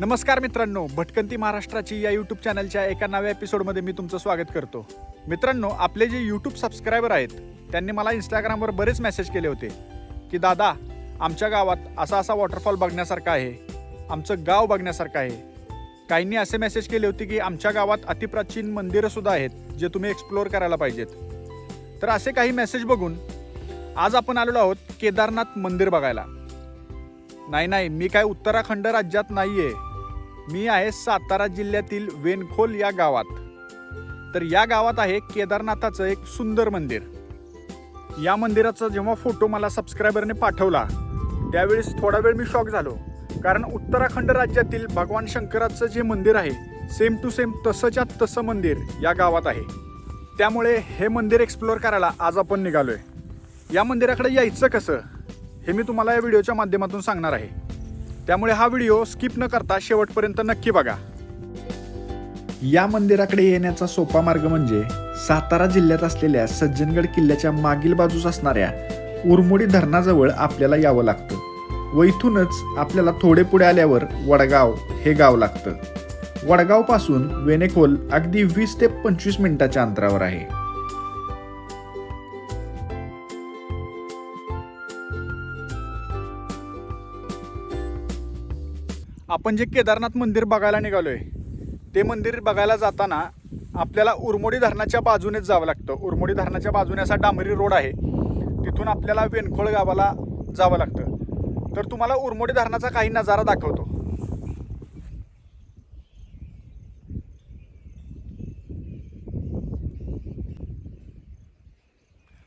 नमस्कार मित्रांनो भटकंती महाराष्ट्राची या यूट्यूब चॅनलच्या एका नव्या एपिसोडमध्ये मी तुमचं स्वागत करतो. मित्रांनो आपले जे यूट्यूब सबस्क्रायबर आहेत त्यांनी मला इंस्टाग्रामवर बरेच मेसेज केले होते की दादा आमच्या गावात असा असा वॉटरफॉल बघण्यासारखा आहे आमचं गाव बघण्यासारखं आहे. काहींनी असे मेसेज केले होते की आमच्या गावात अतिप्राचीन मंदिरंसुद्धा आहेत जे तुम्ही एक्सप्लोअर करायला पाहिजेत. तर असे काही मेसेज बघून आज आपण आलेलो आहोत केदारनाथ मंदिर बघायला. नाही नाही मी काय उत्तराखंड राज्यात नाही आहे मी आहे सातारा जिल्ह्यातील वेनखोल या गावात. तर या गावात आहे केदारनाथाचं एक सुंदर मंदिर. या मंदिराचा जेव्हा फोटो मला सबस्क्रायबरने पाठवला त्यावेळेस थोडा वेळ मी शॉक झालो. कारण उत्तराखंड राज्यातील भगवान शंकराचं जे मंदिर आहे सेम टू सेम तसंच्या तसं मंदिर या गावात आहे. त्यामुळे हे मंदिर एक्सप्लोअर करायला आज आपण निघालो आहे या मंदिराकडे यायचं कसं हे मी तुम्हाला या व्हिडिओच्या माध्यमातून सांगणार आहे. त्यामुळे हा व्हिडिओ स्किप न करता शेवटपर्यंत नक्की बघा. या मंदिराकडे येण्याचा सोपा मार्ग म्हणजे सातारा जिल्ह्यात असलेल्या सज्जनगड किल्ल्याच्या मागील बाजूस असणाऱ्या उरमोडी धरणाजवळ आपल्याला यावं लागतं व इथूनच आपल्याला थोडे पुढे आल्यावर वडगाव हे गाव लागतं. वडगावपासून वेनेखोल अगदी वीस ते पंचवीस मिनिटाच्या अंतरावर आहे. आपण जे केदारनाथ मंदिर बघायला निघालो आहे ते मंदिर बघायला जाताना आपल्याला उरमोडी धरणाच्या बाजूनेच जावं लागतं. उरमोडी धरणाच्या बाजूने असा डांबरी रोड आहे. तिथून आपल्याला वेनखोळ गावाला जावं लागतं. तर तुम्हाला उरमोडी धरणाचा काही नजारा दाखवतो.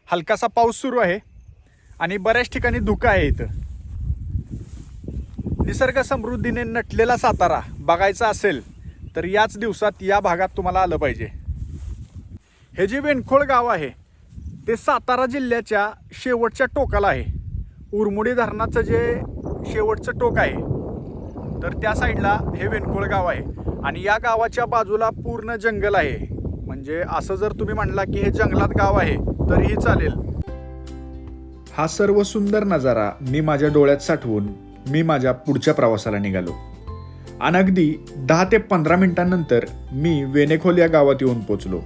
हलकासा पाऊस सुरू आहे आणि बऱ्याच ठिकाणी धुकं आहे इथं. निसर्ग समृद्धीने नटलेला सातारा बघायचा असेल तर याच दिवसात या भागात तुम्हाला आलं पाहिजे. हे जे वेणखोळ गाव आहे ते सातारा जिल्ह्याच्या शेवटच्या टोकाला आहे. उरमुडी धरणाचं जे शेवटचं टोक आहे तर त्या साईडला हे वेणखोळ गाव आहे. आणि या गावाच्या बाजूला पूर्ण जंगल आहे. म्हणजे असं जर तुम्ही म्हणला की हे जंगलात गाव आहे तरीही चालेल. हा सर्व सुंदर नजारा मी माझ्या डोळ्यात साठवून मी माझ्या पुढच्या प्रवासाला निघालो. आणि अगदी दहा ते पंधरा मिनिटांनंतर मी वेनेखोल या गावात येऊन पोचलो.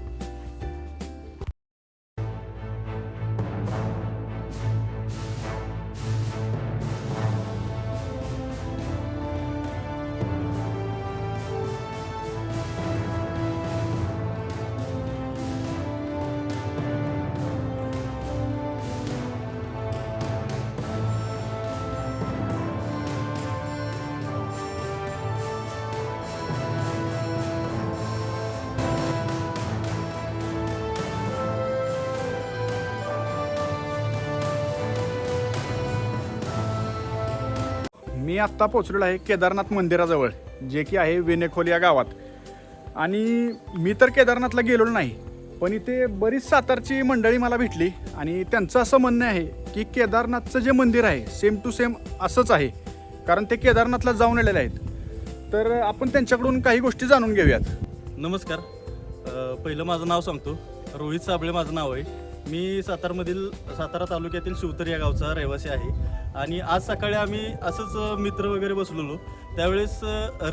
मी आत्ता पोचलेलो आहे केदारनाथ मंदिराजवळ जे की आहे वेनेखोल या गावात. आणि मी तर केदारनाथला गेलेलो नाही पण इथे बरीच सातारची मंडळी मला भेटली आणि त्यांचं असं म्हणणं आहे की केदारनाथचं जे मंदिर आहे सेम टू सेम असंच आहे कारण ते केदारनाथला जाऊन आलेले आहेत. तर आपण त्यांच्याकडून काही गोष्टी जाणून घेऊयात. नमस्कार. पहिलं माझं नाव सांगतो. रोहित साबळे माझं नाव आहे. मी सातारमधील सातारा तालुक्यातील शिवतर या गावचा रहिवासी आहे. आणि आज सकाळी आम्ही असंच मित्र वगैरे बसलेलो. त्यावेळेस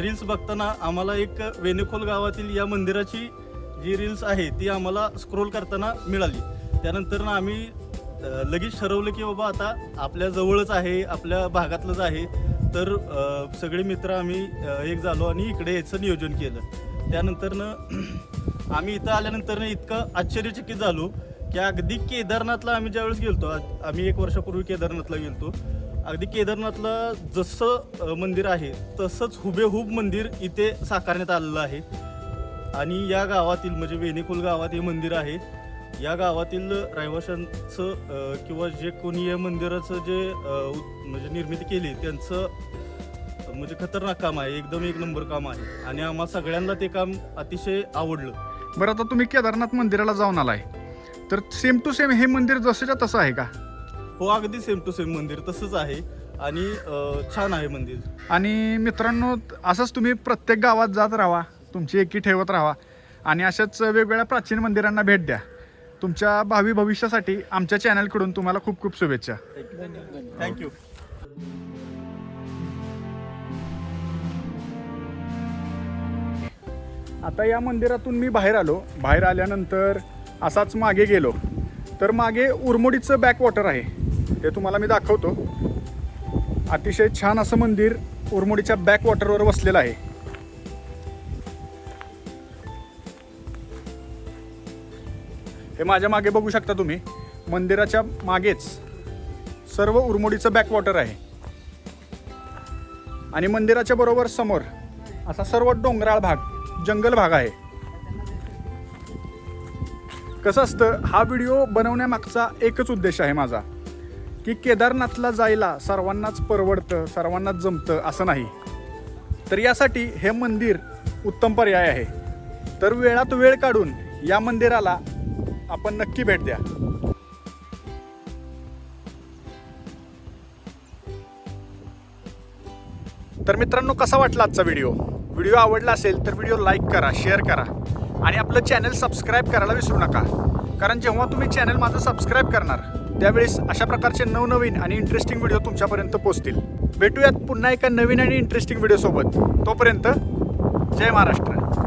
रील्स बघताना आम्हाला एक वेणेखोल गावातील या मंदिराची जी रील्स आहे ती आम्हाला स्क्रोल करताना मिळाली. त्यानंतर ना आम्ही लगेच ठरवलं की बाबा आता आपल्या जवळच आहे आपल्या भागातलंच आहे. तर सगळे मित्र आम्ही एक झालो आणि इकडे याचं नियोजन केलं. त्यानंतरनं आम्ही इथं आल्यानंतरनं इतकं आश्चर्यचकित झालो. की अगदी केदारनाथला आम्ही ज्यावेळेस गेलतो आम्ही एक वर्षापूर्वी केदारनाथला गेलतो अगदी केदारनाथला जसं मंदिर आहे तसंच हुबेहूब मंदिर इथे साकारण्यात आलेलं आहे. आणि या गावातील म्हणजे वेणेकुल गावात हे मंदिर आहे. या गावातील रहिवाशांचं किंवा जे कोणी या मंदिराचं जे म्हणजे निर्मिती केली त्यांचं म्हणजे खतरनाक काम आहे एकदम एक नंबर काम आहे. आणि आम्हा सगळ्यांना ते काम अतिशय आवडलं. बरं आता तुम्ही केदारनाथ मंदिराला जाऊन आलाय. तर सेम टू सेम हे मंदिर जसंच्या तसं आहे का? हो अगदी सेम टू सेम मंदिर तसंच आहे. आणि अ, छान आहे मंदिर. आणि मित्रांनो असंच तुम्ही प्रत्येक गावात जात राहा तुमची एकी ठेवत राहा आणि अशाच वेगवेगळ्या प्राचीन मंदिरांना भेट द्या. तुमच्या भावी भविष्यासाठी आमच्या चॅनलकडून तुम्हाला खूप खूप शुभेच्छा. थँक्यू आता या मंदिरातून मी बाहेर आलो. बाहेर आल्यानंतर असाच मागे गेलो. तर मागे उरमोडीचं बॅकवॉटर आहे. ते तुम्हाला मी दाखवतो. अतिशय छान असं मंदिर उरमोडीच्या बॅकवॉटरवर वसलेलं आहे. हे माझ्या मागे बघू शकता तुम्ही. मंदिराच्या मागेच सर्व उरमोडीचं बॅकवॉटर आहे. आणि मंदिराच्या बरोबर समोर असा सर्व डोंगराळ भाग जंगल भाग आहे. कसं असतं हा व्हिडिओ बनवण्यामागचा एकच उद्देश आहे माझा. की केदारनाथला जायला सर्वांनाच परवडतं सर्वांनाच जमतं असं नाही. तर यासाठी हे मंदिर उत्तम पर्याय आहे. तर वेळात वेळ काढून या मंदिराला आपण नक्की भेट द्या. तर मित्रांनो कसा वाटला आजचा व्हिडिओ व्हिडिओ आवडला असेल तर व्हिडिओ लाईक करा शेअर करा. आणि आपलं चॅनल सबस्क्राईब करायला विसरू नका. कारण जेव्हा तुम्ही चॅनल माझं सबस्क्राईब करणार त्यावेळेस अशा प्रकारचे नवनवीन आणि इंटरेस्टिंग व्हिडिओ तुमच्यापर्यंत पोहोचतील. भेटूयात पुन्हा एका नवीन आणि इंटरेस्टिंग व्हिडिओसोबत तोपर्यंत जय महाराष्ट्र.